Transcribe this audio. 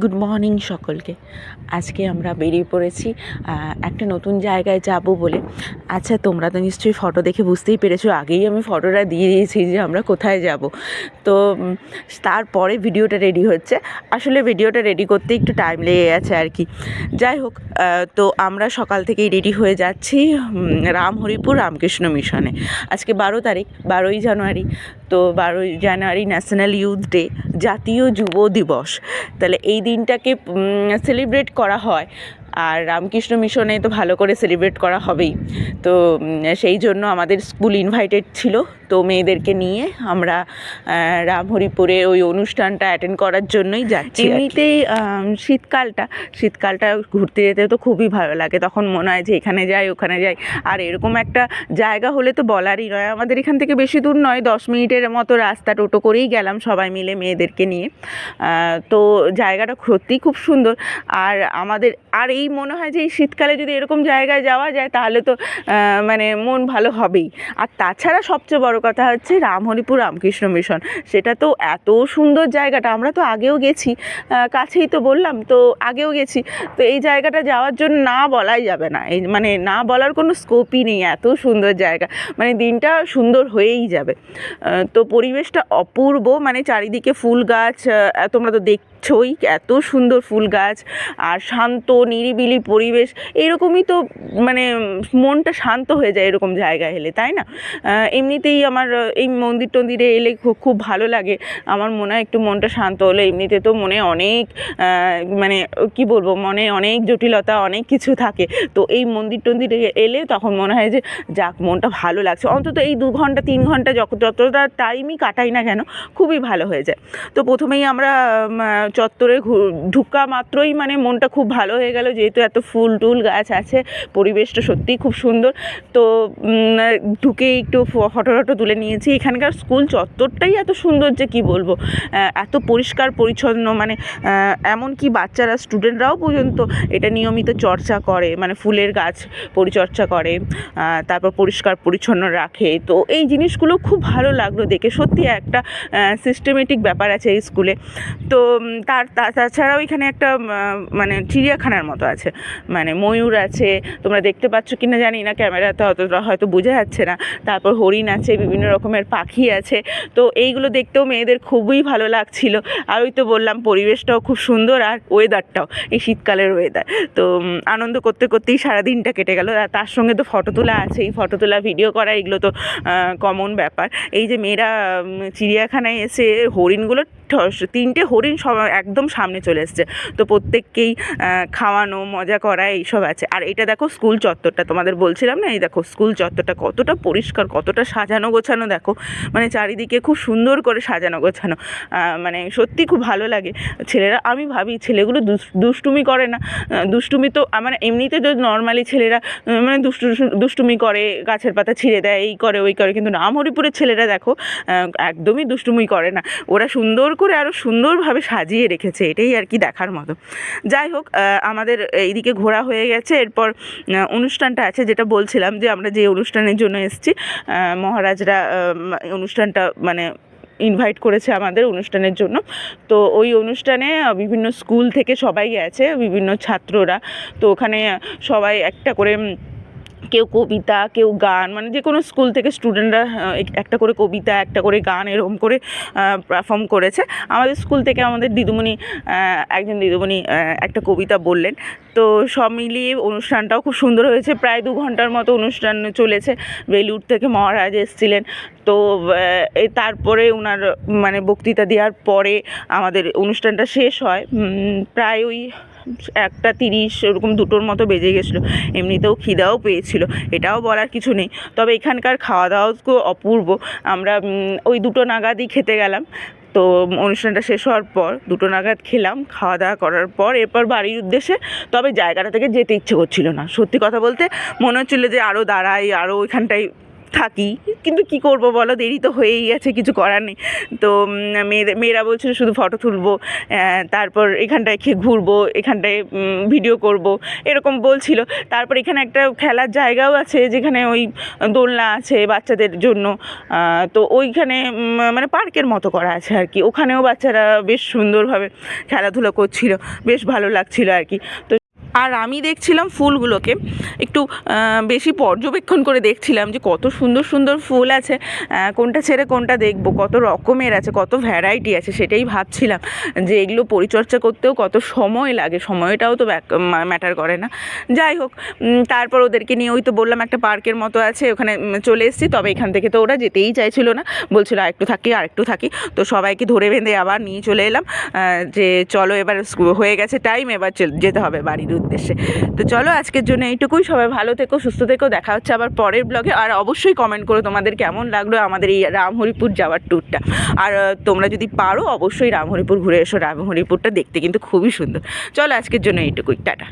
Good morning সকলকে। আজকে আমরা বেরিয়ে পড়েছি একটা নতুন জায়গায় যাব বলে। আচ্ছা তোমরা তো নিশ্চয়ই ফটো দেখে বুঝতেই পেরেছ, আগেই আমি ফটোটা দিয়ে দিয়েছি যে আমরা কোথায় যাব। তো তারপরে ভিডিওটা রেডি হচ্ছে। আসলে ভিডিওটা রেডি করতে একটু টাইম লেগে গেছে আর কি। যাই হোক তো আমরা সকাল থেকেই রেডি হয়ে যাচ্ছি রামহরিপুর রামকৃষ্ণ মিশনে আজকে বারো তারিখ, বারোই জানুয়ারি। তো বারোই জানুয়ারি ন্যাশনাল ইউথ ডে জাতীয় যুব দিবস। তাহলে এই দিনটাকে সেলিব্রেট করা হয়। আর রামকৃষ্ণ মিশনে তো ভালো করে সেলিব্রেট করা হবেই। তো সেই জন্য আমাদের স্কুল ইনভাইটেড ছিল। তো মেয়েদেরকে নিয়ে আমরা রামহরিপুরে ওই অনুষ্ঠানটা অ্যাটেন্ড করার জন্যই যাচ্ছি এমনিতেই শীতকালটা শীতকালটা ঘুরতে যেতে তো খুবই ভালো লাগে। তখন মনে হয় যে এখানে যাই, ওখানে যাই। আর এরকম একটা জায়গা হলে তো বলারই নয়। আমাদের এখান থেকে বেশি দূর নয়, দশ মিনিটের মতো রাস্তা টোটো করেই গেলাম সবাই মিলে মেয়েদেরকে নিয়ে। তো জায়গাটা সত্যিই খুব সুন্দর। আর আমাদের, আর এই মনে হয় যে এই শীতকালে যদি এরকম জায়গায় যাওয়া যায়, তাহলে তো মানে মন ভালো হবেই। আর তাছাড়া সবচেয়ে বড় কথা হচ্ছে রামহরিপুর রামকৃষ্ণ মিশন। সেটা তো এত সুন্দর জায়গাটা, আমরা তো আগেও গেছি কাছেই তো বললাম, তো আগেও গেছি। তো এই জায়গাটা যাওয়ার জন্য না বলাই যাবে না। এই মানে না বলার কোনো স্কোপই নেই, এত সুন্দর জায়গা। মানে দিনটা সুন্দর হয়েই যাবে। তো পরিবেশটা অপূর্ব মানে চারিদিকে ফুল গাছ তোমরা তো দেখছোই এত সুন্দর ফুল গাছ আর শান্ত, নিরিবিলি পরিবেশ। এরকমই তো মানে মনটা শান্ত হয়ে যায় এরকম জায়গায় এলে, তাই না? এমনিতেই আমার এই মন্দির টন্দিরে এলে খুব ভালো লাগে। আমার মনে হয় একটু মনটা শান্ত হলে। এমনিতে তো মনে অনেক মানে কি বলব, মনে অনেক জটিলতা, অনেক কিছু থাকে। তো এই মন্দির টন্দিরে এলে তখন মনে হয় যে, যাক, মনটা ভালো লাগছে। অন্তত এই দু ঘণ্টা, তিন ঘণ্টা যত, যতটা টাইমই কাটাই না কেন, খুবই ভালো হয়ে যায়। তো প্রথমেই আমরা চত্বরে ঢুকা মাত্রই মানে মনটা খুব ভালো হয়ে গেল যেহেতু এত ফুল টুল গাছ আছে পরিবেশটা সত্যিই খুব সুন্দর। তো ঢুকে একটু ফটো টটো তুলে নিয়েছি। এখানকার স্কুল চত্বরটাই এত সুন্দর যে কি বলব এত পরিষ্কার পরিচ্ছন্ন মানে আহ, এমনকি বাচ্চারা স্টুডেন্টরাও পর্যন্ত এটা নিয়মিত চর্চা করে মানে ফুলের গাছ পরিচর্যা করে তারপর পরিষ্কার পরিচ্ছন্ন রাখে। তো এই জিনিসগুলো খুব ভালো লাগল দেখে। সত্যি একটা সিস্টেমেটিক ব্যাপার আছে এই স্কুলে। তো তার তাছাড়াও এখানে একটা মানে চিড়িয়াখানার মতো আছে। মানে ময়ূর আছে, তোমরা দেখতে পাচ্ছ কি না জানি না, ক্যামেরাতে অতটা হয়তো বোঝা যাচ্ছে না। তারপর হরিণ আছে, বিভিন্ন রকমের পাখি আছে। তো এইগুলো দেখতেও মেয়েদের খুবই ভালো লাগছিল। আর ওই তো বললাম, পরিবেশটাও খুব সুন্দর আর ওয়েদারটাও এই শীতকালের ওয়েদার তো আনন্দ করতে করতেই সারা দিনটা কেটে গেল। আর তার সঙ্গে তো ফটো তোলা আছেই ফটো তোলা ভিডিও করা, এগুলো তো কমন ব্যাপার। এই যে মেয়েরা চিড়িয়াখানায় এসে হরিণগুলো তিনটে হরিণ সব একদম সামনে চলে এসছে। তো প্রত্যেককেই খাওয়ানো, মজা করা এইসব আছে। আর এটা দেখো স্কুল চত্বরটা, তোমাদের বলছিলাম না? এই দেখো স্কুল চত্বরটা কতটা পরিষ্কার, কতটা সাজানো গোছানো দেখো। মানে চারিদিকে খুব সুন্দর করে সাজানো গোছানো। মানে সত্যি খুব ভালো লাগে। ছেলেরা, আমি ভাবি ছেলেগুলো দুষ্টুমি করে না। দুষ্টুমি তো আমার এমনিতে তো নর্মালি ছেলেরা মানে দুষ্টু, দুষ্টুমি করে, গাছের পাতা ছিঁড়ে দেয়, এই করে, ওই করে। কিন্তু নাম হরিপুরের ছেলেরা দেখো একদমই দুষ্টুমি করে না। ওরা সুন্দর করে আরও সুন্দরভাবে সাজিয়ে রেখেছে, এটাই আর কি দেখার মতো। যাই হোক আমাদের এইদিকে ঘোরা হয়ে গেছে। এরপর অনুষ্ঠানটা আছে, যেটা বলছিলাম যে আমরা যে অনুষ্ঠানের জন্য এসেছি মহারাজরা অনুষ্ঠানটা মানে ইনভাইট করেছে আমাদের অনুষ্ঠানের জন্য। তো ওই অনুষ্ঠানে বিভিন্ন স্কুল থেকে সবাই গেছে, বিভিন্ন ছাত্ররা। তো ওখানে সবাই একটা করে কেউ কবিতা, কেউ গান মানে যে কোনো স্কুল থেকে স্টুডেন্টরা একটা করে কবিতা, একটা করে গান এরকম করে পারফর্ম করেছে। আমাদের স্কুল থেকে আমাদের দিদিমণি একজন দিদিমণি একটা কবিতা বললেন। তো সব মিলিয়ে অনুষ্ঠানটাও খুব সুন্দর হয়েছে। প্রায় দু ঘণ্টার মতো অনুষ্ঠান চলেছে। বেলুর থেকে মহারাজ এসেছিলেন। তো তারপরে ওনার মানে বক্তৃতা দেওয়ার পরে আমাদের অনুষ্ঠানটা শেষ হয়। প্রায় ওই একটা তিরিশ, ওরকম দুটোর মতো বেজে গেছিল। এমনিতেও খিদাও পেয়েছিল, এটাও বলার কিছু নেই। তবে এখানকার খাওয়া দাওয়া অপূর্ব। আমরা ওই দুটো নাগাদই খেতে গেলাম। তো অনুষ্ঠানটা শেষ হওয়ার পর দুটো নাগাদ খেলাম খাওয়া দাওয়া করার পর এরপর বাড়ির উদ্দেশ্যে, তবে জায়গাটা থেকে যেতে ইচ্ছে করছিল না। সত্যি কথা বলতে মনে হচ্ছিল যে আরও দাঁড়াই আরও ওইখানটায় থাকি, কিন্তু কি করব বলো? দেরি তো হয়েই গেছে, কিছু করার নেই। তো মেয়েদের মেয়েরা বলছিল শুধু ফটো তুলবো তারপর এখানটায় খেয়ে ঘুরবো, এখানটায় ভিডিও করব, এরকম বলছিল। তারপর এখানে একটা খেলার জায়গাও আছে, যেখানে ওই দোলনা আছে বাচ্চাদের জন্য। তো ওইখানে মানে পার্কের মতো করা আছে আর কি। ওখানেও বাচ্চারা বেশ সুন্দরভাবে খেলাধুলো করছিল, বেশ ভালো লাগছিল আর কি। তো আর আমি দেখছিলাম ফুলগুলোকে একটু বেশি পর্যবেক্ষণ করে দেখছিলাম যে কত সুন্দর সুন্দর ফুল আছে কোনটা ছেড়ে কোনটা দেখব, কত রকমের আছে, কত ভ্যারাইটি আছে সেটাই ভাবছিলাম যে এগুলো পরিচর্যা করতেও কত সময় লাগে, সময়টাও তো ম্যাটার করে না। যাই হোক তারপর ওদেরকে নিয়ে ওই তো বললাম একটা পার্কের মতো আছে, ওখানে চলে এসেছি, তবে এখান থেকে তো ওরা যেতেই চাইছিল না, বলছিল আরেকটু থাকি আরেকটু থাকি, তো সবাইকে ধরে বেঁধে আবার নিয়ে চলে এলাম যে চলো এবার হয়ে গেছে টাইম এবার যেতে হবে বাড়ির উদ্দেশ্যে। তো চলো আজকের জন্য এইটুকুই। সবাই ভালো থেকো, সুস্থ থেকো। দেখা হচ্ছে আবার পরের ব্লগে আর অবশ্যই কমেন্ট করো তোমাদের কেমন লাগল আমাদের এই রামহরিপুর যাওয়ার ট্যুরটা আর তোমরা যদি পারো, অবশ্যই রামহরিপুর ঘুরে এসো। রামহরিপুরটা দেখতে কিন্তু খুবই সুন্দর। চলো আজকের জন্য এইটুকুই। টাটা।